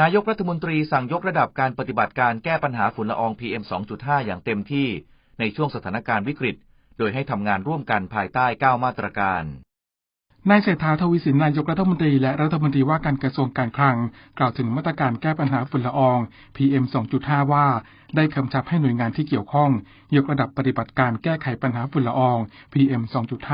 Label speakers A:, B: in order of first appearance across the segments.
A: นายกรัฐมนตรีสั่งยกระดับการปฏิบัติการแก้ปัญหาฝุ่นละออง PM 2.5 อย่างเต็มที่ในช่วงสถานการณ์วิกฤต โดยให้ทำงานร่วมกันภายใต้ 9 มาตรการ
B: นายเศรษฐาทวีสินนายกรัฐมนตรีและรัฐมนตรีว่าการกระทรวงการคลัง กล่าวถึงมาตรการแก้ปัญหาฝุ่นละออง PM 2.5 ว่า ได้คำชับให้หน่วยงานที่เกี่ยวข้อง ยกระดับปฏิบัติการแก้ไขปัญหาฝุ่นละออง PM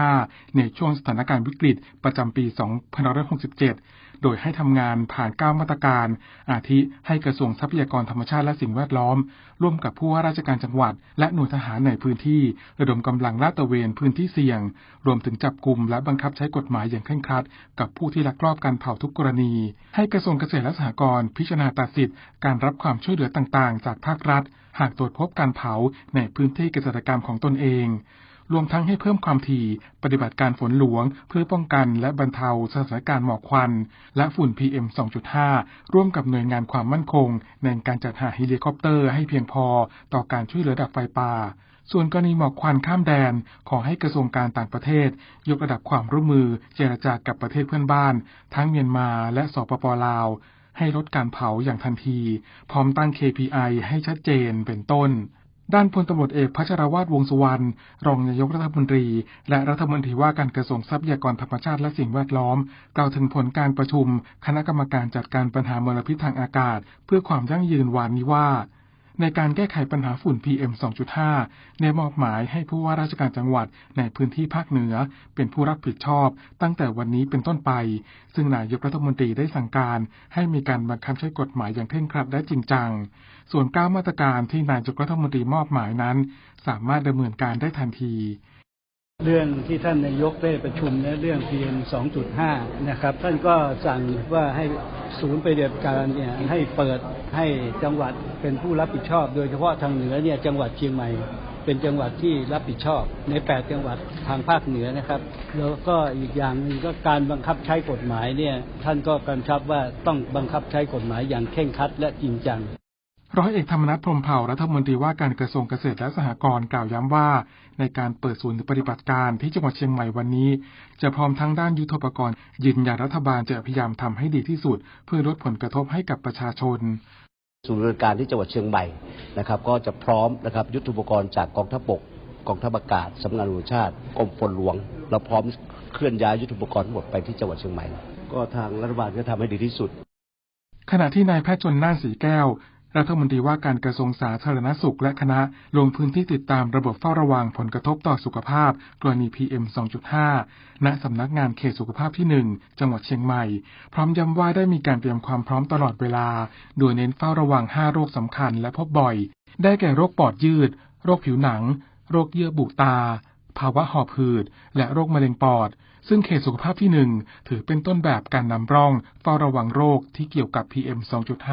B: 2.5 ในช่วงสถานการณ์วิกฤตประจำปี 2567 โดยให้ทำงานผ่าน 9 มาตรการ อาทิให้กระทรวงทรัพยากรธรรมชาติและสิ่งแวดล้อม ร่วมกับผู้ว่าราชการจังหวัด และหน่วยทหารในพื้นที่ ระดมกำลังลาดตระเวนพื้นที่เสี่ยง รวมถึงจับกลุ่มและบังคับใช้กฎหมายอย่างเคร่งครัด กับผู้ที่ลักลอบการเผาทุกกรณี ให้กระทรวงเกษตรและสหกรณ์พิจารณาตัดสิทธิ์การรับความช่วยเหลือต่างๆ จากภาครัฐ หากตรวจพบการเผาในพื้นที่เกษตรกรรมของตนเอง รวมทั้งให้เพิ่มความถี่ปฏิบัติการฝนหลวง เพื่อป้องกันและบรรเทาสถานการณ์หมอกควัน และฝุ่น PM 2.5 ร่วมกับหน่วยงานความมั่นคง ในการจัดหาเฮลิคอปเตอร์ให้เพียงพอต่อการช่วยเหลือดับไฟป่าส่วนกรณีหมอกควันข้ามแดน ขอให้กระทรวงการต่างประเทศ ยกระดับความร่วมมือเจรจากับประเทศเพื่อนบ้าน ทั้งเมียนมาและสปปลาว ให้ลดการเผาอย่างทันที พร้อมตั้ง KPI ให้ชัดเจนเป็นต้น ด้านพลตำรวจเอกพัชรวาทวงสุวรรณรองนายกรัฐมนตรี และรัฐมนตรีว่าการกระทรวงทรัพยากรธรรมชาติและสิ่งแวดล้อม กล่าวถึงผลการประชุม คณะกรรมการจัดการปัญหามลพิษทางอากาศ เพื่อความยั่งยืนวานนี้ว่า ในการแก้ไขปัญหาฝุ่น PM 2.5ในมอบหมายให้ผู้ว่าราชการจังหวัดในพื้นที่ภาคเหนือ เป็นผู้รับผิดชอบ ตั้งแต่วันนี้เป็นต้นไป ซึ่งนายกรัฐมนตรีได้สั่งการ ให้มีการบังคับใช้กฎหมายอย่างเคร่งครัดและจริงจัง ส่วน9มาตรการที่นายกรัฐมนตรีมอบหมายนั้น สามารถดำเนินการได้ทันที
C: เรื่องที่ท่านนายกได้ประชุมในเรื่อง PM 2.5 นะครับ ท่านก็สั่งว่าให้ศูนย์ปฏิบัติการเนี่ยให้เปิดให้จังหวัดเป็นผู้รับผิดชอบ โดยเฉพาะทางเหนือเนี่ยจังหวัดเชียงใหม่ เป็นจังหวัดที่รับผิดชอบ ใน 8 จังหวัดทางภาคเหนือนะครับ แล้วก็อีกอย่างหนึงก็การบังคับใช้กฎหมายเนี่ยท่านก็กำชับว่าต้องบังคับใช้กฎหมายอย่างเคร่งครัดและจริงจัง
B: ร้อยเอกธรรมนัฐพรมเผ่ารัฐมนตรีว่าการกระทรวงเกษตรและสหกรณ์กล่าวย้ำว่า ในการเปิดศูนย์ปฏิบัติการที่จังหวัดเชียงใหม่วันนี้ จะพร้อมทั้งด้านยุทธปกรณ์ยืนยันรัฐบาลจะพยายามทำให้ดีที่สุด เพื่อลดผลกระทบให้กับประชาชน
D: ศูนย์บริการที่จังหวัดเชียงใหม่นะครับก็จะพร้อมนะครับยุทธุปกรณ์จากกองทัพบกกองทัพอากาศสำนักงานตำรวจชาติกรมฝนหลวง เราพร้อมเคลื่อนย้ายยุทธุปกรณ์ทั้งหมดไปที่จังหวัดเชียงใหม่ ก็ทางรัฐบาลก็ทำให้ดีที่สุด
B: ขณะที่นายแพทย์ชนน่านสีแก้ว รัฐมนตรีว่าการกระทรวงสาธารณสุขและคณะลงพื้นที่ติดตามระบบเฝ้าระวังผลกระทบต่อสุขภาพ กรณี PM 2.5 ณ สำนักงานเขตสุขภาพที่ 1 จังหวัดเชียงใหม่ พร้อมย้ำว่าได้มีการเตรียมความพร้อมตลอดเวลา โดยเน้นเฝ้าระวัง 5 โรคสำคัญและพบบ่อย ได้แก่โรคปอดยืด โรคผิวหนัง โรคเยื่อบุตา ภาวะหอบหืด และโรคมะเร็งปอด ซึ่งเขตสุขภาพที่1ถือเป็นต้นแบบการนำร่องเฝ้าระวังโรคที่เกี่ยวกับ PM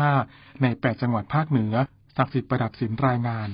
B: 2.5 ใน 8 จังหวัดภาคเหนือศักดิ์สิทธิ์ประดับสินรายงาน